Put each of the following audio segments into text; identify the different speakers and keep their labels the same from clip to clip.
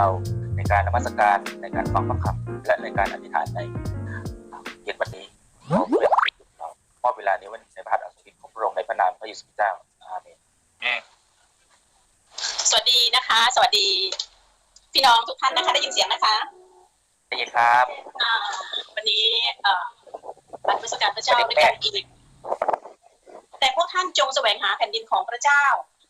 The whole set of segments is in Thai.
Speaker 1: เราในการนมัสการในการฟังพระคำและในการอธิษฐานในเย็นวันนี้ขอเพื่อเรามอบเวลานี้ไว้ในพระหัตถ์อัศวินของพระองค์ในพระนามพระเยซูคริสต์เจ้าอาเมน
Speaker 2: สวัสดีนะคะ สวัสดี พี่น้องทุกท่านนะคะได้ยินเสียงนะคะ
Speaker 1: ได้ยินครับ
Speaker 2: อ่าวันนี้เอ่อรันมัสการพระเจ้าด้วยกันอีกแต่พวกท่านจงแสวงหาแผ่นดินของพระเจ้า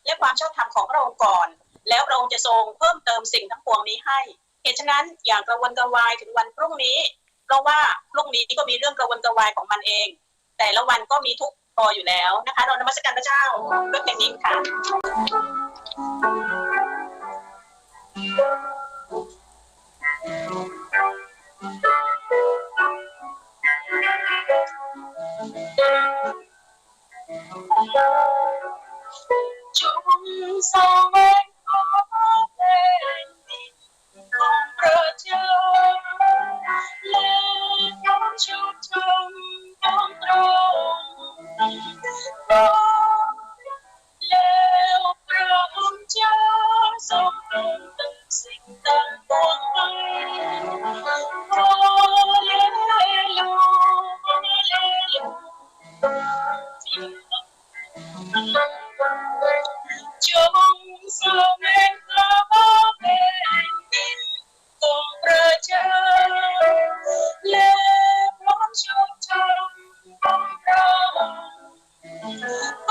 Speaker 2: และความชอบธรรมของพระองค์ก่อน แล้วพระองค์จะทรงเพิ่มเติมสิ่งทั้งปวงนี้ให้ เหตุฉะนั้นอย่างกระวนกระวายถึงวันพรุ่งนี้ เพราะว่าพรุ่งนี้ก็มีเรื่องกระวนกระวายของมันเอง แต่ละวันก็มีทุกข์พออยู่แล้วนะคะเรานมัสการพระเจ้าด้วยเพลงนี้ค่ะ Oh.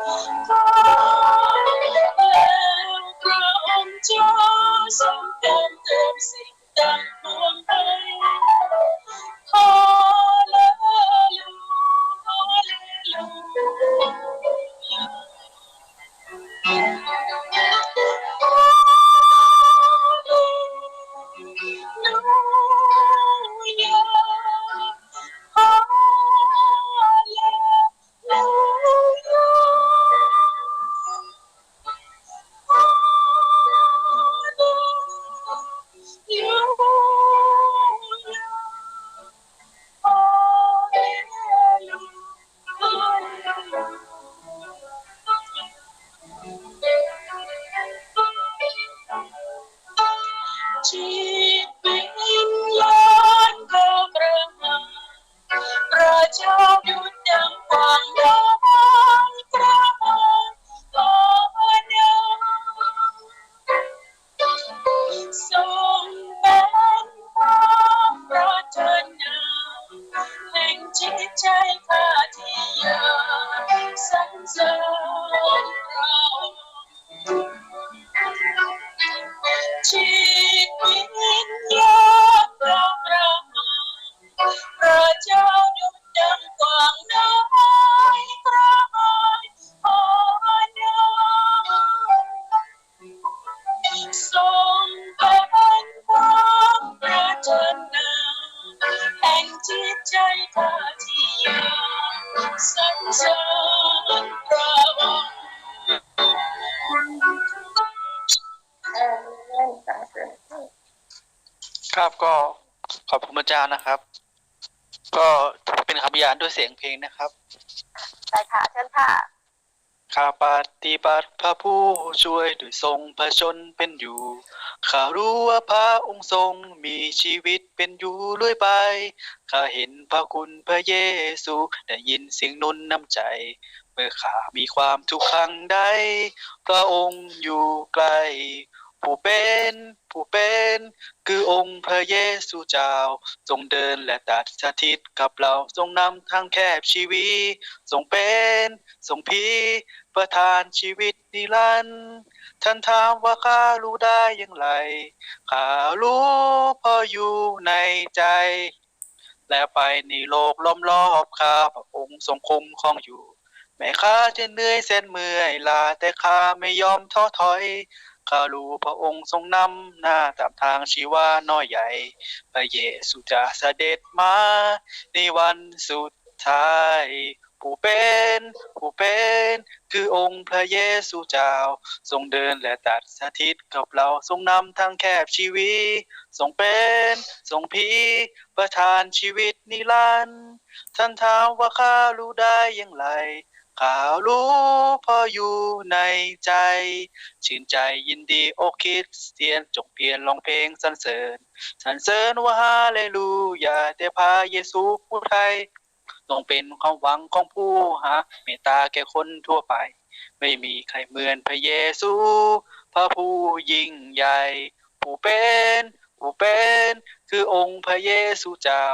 Speaker 2: จิต จิต ครั
Speaker 3: บก็ขอบคุณพระเจ้านะครับ ก็เป็นคำพยานด้วยเสียงเพลงนะครับ
Speaker 2: ได้ค่ะเชิญค่ะ
Speaker 3: ข้าปฏิบัติพระผู้ช่วยด้วยทรงพระชนเป็นอยู่ ข้ารู้ว่าพระองค์ทรงมีชีวิตเป็นอยู่เรื่อยไป ข้าเห็นพระคุณพระเยซูได้ยินเสียงหนุนน้ำใจ เมื่อข้ามีความทุกข์ครั้งใด พระองค์อยู่ใกล้ ผู้เป็นผู้เป็นคือองค์พระเยซูเจ้าทรงเดินและตัดสถิตกับเราทรงนำทางแคบชีวิตทรงเป็นทรงพีประทานชีวิตนิรันดร์ท่านถามว่าข้ารู้ได้อย่างไรข้ารู้เพออยู่ในใจและไปในโลกล้อมรอบข้าพระองค์ทรงคุมครองอยู่แม้ข้าจะเหนื่อยเส้นเมื่อยลาแต่ข้าไม่ยอมท้อถอย คารูพระองค์ทรงนำหน้าตามทางชีวาน้อยใหญ่พระเยซูจะเสด็จมาในวันสุดท้าย ผู้เป็นผู้เป็นคือองค์พระเยซูเจ้า ทรงเดินและตัดสถิตกับเราทรงนำทางแคบชีวิตทรงเป็นทรงพีประทานชีวิตนิรันดร์ท่านถามว่าข้ารู้ได้อย่างไรข้ารู้เพออยู่ในใจ ชื่นใจยินดีโอคิดเตียนจงเปลี่ยนร้องเพลงสรรเสริญสรรเสริญว่าฮาเลลูยาแต่พระเยซูผู้ไทย ต้องเป็นความหวังของผู้หาเมตตาแก่คนทั่วไป ไม่มีใครเหมือนพระเยซู พระผู้ยิ่งใหญ่ ผู้เป็นผู้เป็นคือองค์พระเยซูเจ้า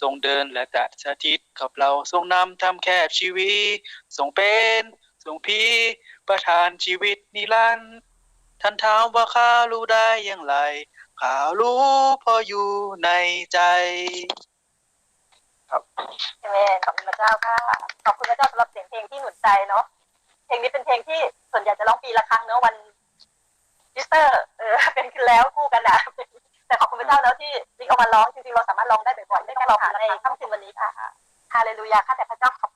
Speaker 3: ทรงเดินและตัดสถิตกับเราทรงนำทำแคบชีวิตทรงเป็นทรงพีประทานชีวิตนิรันดร์ท่านถามว่าข้ารู้ได้อย่างไร ข้ารู้เพออยู่ในใจ
Speaker 4: เอเมนขอบคุณพระเจ้าค่ะขอบคุณพระเจ้าสำหรับเสียงเพลงที่หนุนใจเนาะเพลงนี้เป็นเพลงที่ส่วนใหญ่จะร้องปีละครั้งเนาะวันอีสเตอร์เออเป็นขึ้นแล้วคู่กันนะแต่ขอบคุณพระเจ้าแล้วที่ลิงเอามาร้องจริงๆเราสามารถร้องได้บ่อยๆด้วยกันเราหาในค่ำคืนวันนี้ค่ะฮาเลลูยาข้าแต่พระเจ้าขอบ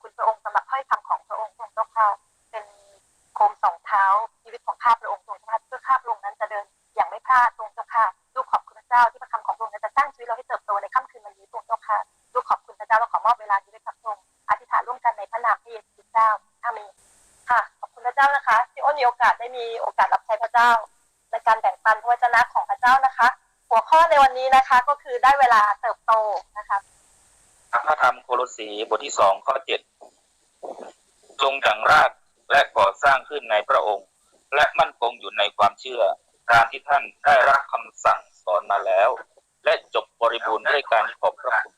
Speaker 4: คุณพระองค์สำหรับ มีโอกาสได้มีโอกาสรับใช้พระเจ้า ในการแบ่งปันพระวจนะของพระเจ้านะคะ หัวข้อในวันนี้นะคะก็คือได้เวลาเติบโตนะคะ
Speaker 1: พระธรรมโคโลสีบทที่สองข้อเจ็ดจงดังรากและก่อสร้างขึ้นในพระองค์ และมั่นคงอยู่ในความเชื่อการที่ท่านได้รับคำสั่งสอนมาแล้ว และจบบริบูรณ์ด้วยการขอบพระคุ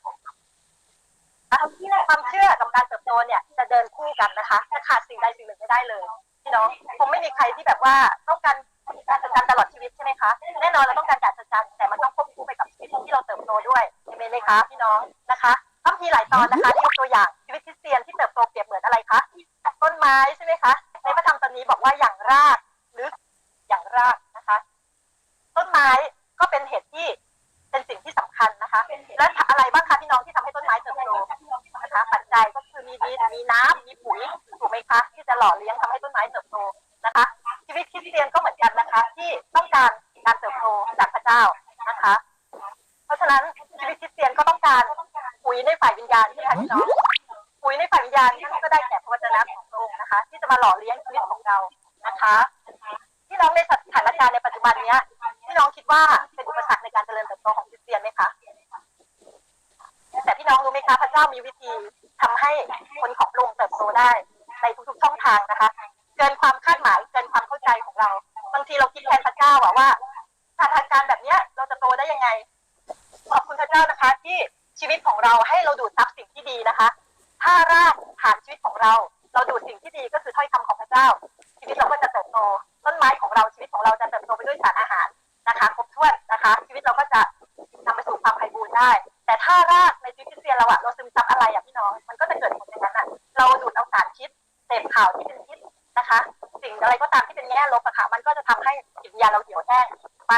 Speaker 1: ณ
Speaker 4: ความเชื่อกับการเติบโตเนี่ยจะเดินคู่กันนะคะจะขาดสิ่งใดสิ่งหนึ่งไม่ได้เลย พี่น้องคงไม่มีใครที่แบบว่าต้องการการจัดการตลอดชีวิตใช่ไหมคะแน่นอนเราต้องการการจัดการแต่มันต้องควบคู่ไปกับชีวิตที่เราเติบโตด้วยเห็นไหมคะพี่น้องนะคะต้องมีหลายตอนนะคะ นะคะ ที่ต้องการการเติบโตจากพระเจ้านะคะ เพราะฉะนั้นชีวิตคริสเตียนก็ต้องการปุ๋ยในฝ่ายวิญญาณใช่ไหมคะพี่น้องปุ๋ยในฝ่ายวิญญาณนั่นก็ได้แก่พระวจนะของพระองค์นะคะ ที่จะมาหล่อเลี้ยงชีวิตของเรานะคะพี่น้องในสถานการณ์ในปัจจุบันเนี้ยพี่น้องคิดว่าเป็นอุปสรรคในการเจริญเติบโตของคริสเตียนไหมคะแต่พี่น้องรู้ไหมคะพระเจ้ามีวิธีทำให้คนของพระองค์เติบโตได้ในทุกๆช่องทางนะคะ เกินความคาดหมายเกินความเข้าใจของเรา บางทีเราคิดแทนพระเจ้าอะว่าสถานการณ์แบบเนี้ยเราจะโตได้ยังไง ขอบคุณพระเจ้านะคะ ที่ชีวิตของเราให้เราดูดซับสิ่งที่ดีนะคะ ถ้ารากฐานชีวิตของเรา เราดูดสิ่งที่ดีก็คือถ้อยคำของพระเจ้า ชีวิตเราก็จะเติบโต ต้นไม้ของเราชีวิตของเราจะเติบโตไปด้วยสารอาหารนะคะครบถ้วนนะคะ ชีวิตเราก็จะนำไปสู่ความไพบูรณ์ได้ แต่ถ้ารากในชีวิตคริสเตียนเราอะเราซึมซับอะไรอะพี่น้องมันก็จะเกิดผลอย่างนั้นอะเราดูดเอาสารพิษเสพข่าวที่เป็นพิษนะคะ งอะไรก็ตามที่เป็นแง่ลบอะค่ะมันก็จะทำให้จิตวิญญาณเราเหี่ยวแห้งไป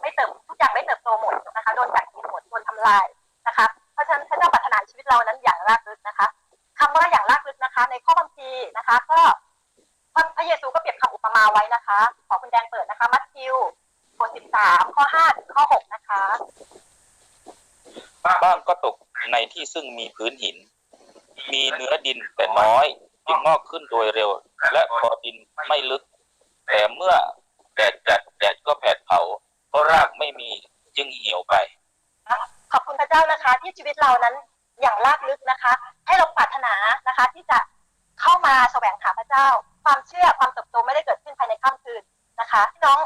Speaker 4: ไม่เติบทุกอย่างไม่เติบโตหมดนะคะโดนกัดกินหมดโดนทำลายนะคะเพราะฉะนั้นพระเจ้าปรารถนาชีวิตเรานั้นอย่างรากลึกนะคะคำว่าอย่างรากลึกนะคะ ในข้อบัญชีนะคะ ก็พระเยซูก็เปรียบคำอุปมาไว้นะคะ ขอคุณแดงเปิดนะคะ มัทธิวบทสิบสามข้อห้าถึงข้อหกนะคะ
Speaker 1: บ้างก็ตกในที่ซึ่งมีพื้นหิน มีเนื้อดินแต่น้อย จึงงอกขึ้นโดยเร็ว และพอดินไม่ลึก แต่เมื่อแดดจัดแดดก็แผดเผาเพราะรากไม่มีจึงเหี่ยวไป
Speaker 4: ขอบคุณพระเจ้านะคะ ที่ชีวิตเรานั้นอย่างลากลึกนะคะ ให้เราปรารถนานะคะ ที่จะเข้ามาแสวงหาพระเจ้า ความเชื่อความเติบโตไม่ได้เกิดขึ้นภายในค่ำคืนนะคะพี่น้อง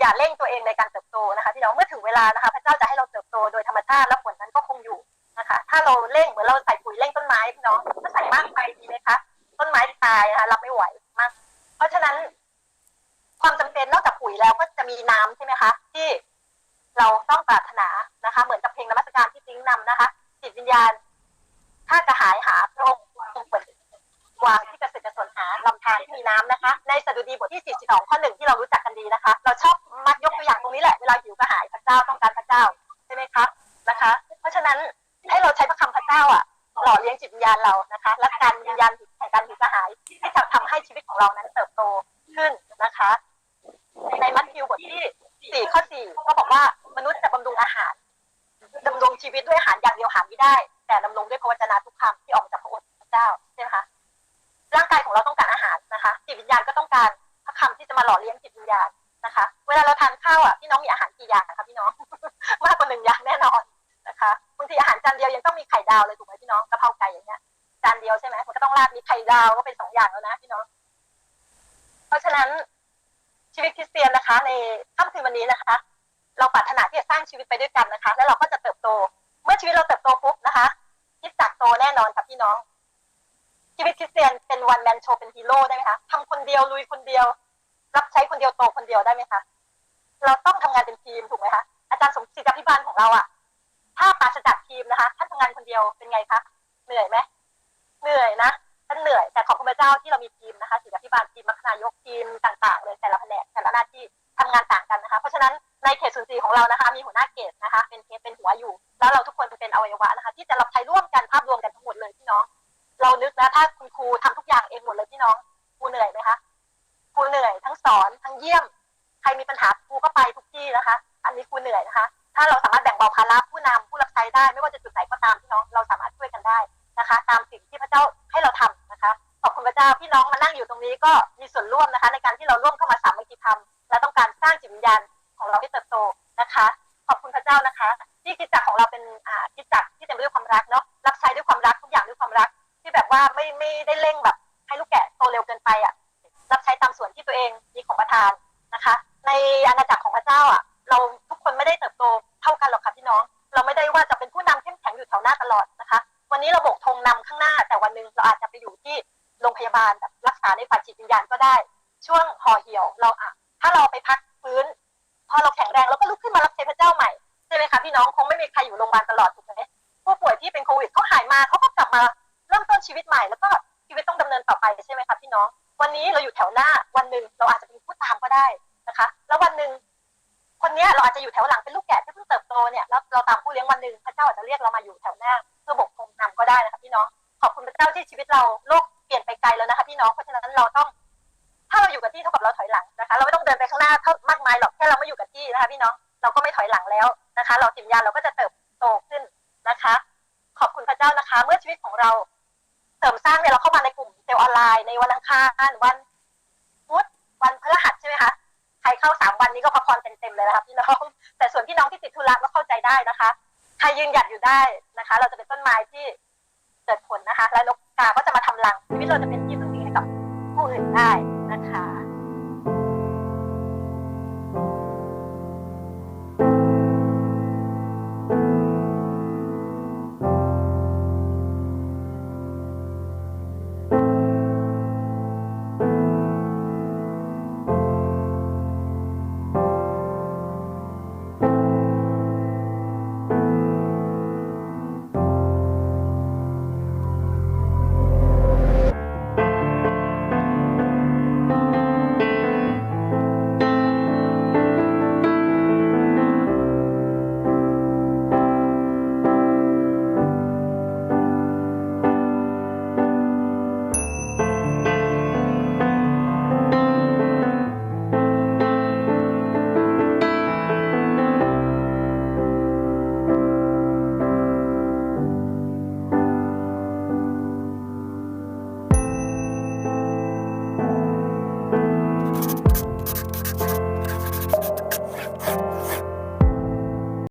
Speaker 4: อย่าเร่งตัวเองในการเติบโตนะคะพี่น้องเมื่อถึงเวลานะคะ พระเจ้าจะให้เราเติบโตโดยธรรมชาติและผลนั้นก็คงอยู่นะคะ ถ้าเราเร่งเหมือนเราใส่ปุ๋ยเร่งต้นไม้พี่น้องถ้าใส่มากไปดีไหมคะ ตายนะคะรับไม่ไหวมาก เพราะฉะนั้น ความจำเป็นนอกจากปุ๋ยแล้วก็จะมีน้ำใช่ไหมคะ ที่เราต้องปรารถนานะคะ เหมือนกับเพลงนมัสการที่ติ้งนำนะคะจิตวิญญาณถ้ากระหายหาพระองค์ทรงเปิดวางที่เกษตรสนหาลำธารที่มีน้ำนะคะ ในสดุดีบทที่ 42 ข้อหนึ่งที่เรารู้จักกันดีนะคะ เราชอบมักยกตัวอย่างตรงนี้แหละเวลาหิวกระหายพระเจ้าต้องการพระเจ้าใช่ไหมคะนะคะ เพราะฉะนั้นให้เราใช้พระคำพระเจ้าอะ หล่อเลี้ยงจิตวิญญาณเรานะคะ และการวิญญาณแห่งการหิวกระหายที่จะทำให้ชีวิตของเรานั้นเติบโตขึ้นนะคะ ในมัทธิวบทที่4ข้อ4ก็บอกว่ามนุษย์จะบำรุงอาหารดำรงชีวิตด้วยอาหารอย่างเดียวหาไม่ได้ แต่ดำรงด้วยพระวจนะทุกคำที่ออกมาจากพระโอษฐ์พระเจ้าใช่ไหมคะร่างกายของเราต้องการอาหารนะคะ จิตวิญญาณก็ต้องการพระคำที่จะมาหล่อเลี้ยงจิตวิญญาณนะคะ เวลาเราทานข้าวอะพี่น้องมีอาหารกี่อย่างนะคะพี่น้องมากกว่าหนึ่งอย่างแน่นอนนะคะบางทีอาหารจานเดียวยังต้องมีไข่ดาวเลยถูกไหม พี่น้องกะเพราไก่อย่างเงี้ยจานเดียวใช่ไหมมันก็ต้องราดมีไข่ดาวก็เป็นสองอย่างแล้วนะพี่น้อง เพราะฉะนั้นชีวิตคริสเตียนนะคะ ในค่ำคืนวันนี้นะคะ เราปรารถนาที่จะสร้างชีวิตไปด้วยกันนะคะ แล้วเราก็จะเติบโต เมื่อชีวิตเราเติบโตปุ๊บนะคะคิดจักโตแน่นอนค่ะพี่น้อง ชีวิตคริสเตียนเป็นวันแมนโชเป็นฮีโร่ได้ไหมคะทำคนเดียวลุยคนเดียว รับใช้คนเดียวโตคนเดียวได้ไหมคะเราต้องทำงานเป็นทีมถูกไหมคะอาจารย์สมศิษย์อภิบาลของเราอะ ถ้าปราศจากทีมนะคะถ้านทำงานคนเดียวเป็นไงคะเหนื่อยไหมเหนื่อยนะท่านเหนื่อยแต่ขอบคุณพระเจ้าที่เรามีทีมนะคะศิษย์อภิบาลทีมมัคคณายกทีมต่างๆเลยแต่ละแผนกแต่ละหน้าที่ทำงานต่างกันนะคะ เพราะฉะนั้นในเขตศูนย์สี่ของเรานะคะ มีหัวหน้าเขตนะคะ เป็นเขตเป็นหัวอยู่ แล้วเราทุกคนเป็นอวัยวะนะคะ ที่จะรับใช้ร่วมกันภาพรวมกันทั้งหมดเลยพี่น้อง เรานึกนะถ้าคุณครูทำทุกอย่างเองหมดเลยพี่น้องครูเหนื่อยไหมคะครูเหนื่อยทั้งสอนทั้งเยี่ยม ใครมีปัญหาครูก็ไปทุกที่นะคะ อันนี้ครูเหนื่อยนะคะ ถ้าเราสามารถแบ่งเบาภาระผู้นำผู้รับใช้ได้ ไม่ว่าจะจุดไหนก็ตามพี่น้องเราสามารถช่วยกันได้นะคะ ตามสิ่งที่พระเจ้าให้เราทำนะคะขอบคุณพระเจ้าพี่น้องมานั่งอยู่ตรงนี้ก็มีส่วนร่วมนะคะ ในการที่เราร่วมเข้ามาสามัคคีธรรมและต้องการสร้างจิตวิญญาณของเราให้เติบโตนะคะ ขอบคุณพระเจ้านะคะ ที่คิดจักรของเราเป็นอ่าคิดจักรที่เต็มไปด้วยความรักเนาะรับใช้ด้วยความรักทุกอย่างด้วยความรัก ที่แบบว่าไม่ไม่ได้เร่งแบบ ให้ลูกแกะโตเร็วเกินไปอะรับใช้ตามส่วนที่ตัวเองมีของประทานนะคะ ในอาณาจักรของพระเจ้าอะเรา ไม่ได้เติบโตเท่ากันหรอกค่ะพี่น้อง เราไม่ได้ว่าจะเป็นผู้นำเข้มแข็งอยู่แถวหน้าตลอดนะคะ วันนี้เราบกธงนำข้างหน้า แต่วันหนึ่งเราอาจจะไปอยู่ที่โรงพยาบาลแบบรักษาในฝ่ายจิตวิญญาณก็ได้ ช่วงห่อเหี่ยวเราอะถ้าเราไปพักฟื้น พอเราแข็งแรงเราก็ลุกขึ้นมารับใช้พระเจ้าใหม่ใช่ไหมคะพี่น้องคงไม่มีใครอยู่โรงพยาบาลตลอดถูกไหมผู้ป่วยที่เป็นโควิดเขาหายมาเขาก็กลับมาเริ่มต้นชีวิตใหม่แล้วก็ชีวิตต้องดำเนินต่อไปใช่ไหมคะพี่น้อง วันนี้เราอยู่แถวหน้าวันหนึ่งเราอาจจะเป็นผู้ตามก็ได้นะคะ แล้ววันหนึ่ง คนเนี้ยเราอาจจะอยู่แถวหลังเป็นลูกแกะที่เพิ่งเติบโตเนี่ยแล้วเราตามผู้เลี้ยงวันหนึ่งพระเจ้าอาจจะเรียกเรามาอยู่แถวหน้า เพื่อบกธงนำก็ได้นะคะพี่น้องขอบคุณพระเจ้าที่ชีวิตเราโลกเปลี่ยนไปไกลแล้วนะคะพี่น้องเพราะฉะนั้นเราต้อง ถ้าเราอยู่กับที่เท่ากับเราถอยหลังนะคะ เราไม่ต้องเดินไปข้างหน้าเท่ามากมายหรอกแค่เราไม่อยู่กับที่นะคะพี่น้องเราก็ไม่ถอยหลังแล้วนะคะ เราจิตวิญญาณเราก็จะเติบโตขึ้นนะคะ ขอบคุณพระเจ้านะคะ เมื่อชีวิตของเราเสริมสร้างเนี่ยเราเข้ามาในกลุ่มเซลล์ออนไลน์ในวันอังคารวันพุธวันพฤหัสใช่ไหมคะ ใครเข้าสามวันนี้ก็พักผ่อนเต็มๆเลยนะคะพี่น้อง แต่ส่วนพี่น้องที่ติดธุระก็เข้าใจได้นะคะ ใครยืนหยัดอยู่ได้นะคะ เราจะเป็นต้นไม้ที่เกิดผลนะคะ และนกกาก็จะมาทำรังชีวิตเราจะเป็นที่พึ่งพิงให้กับผู้อื่นได้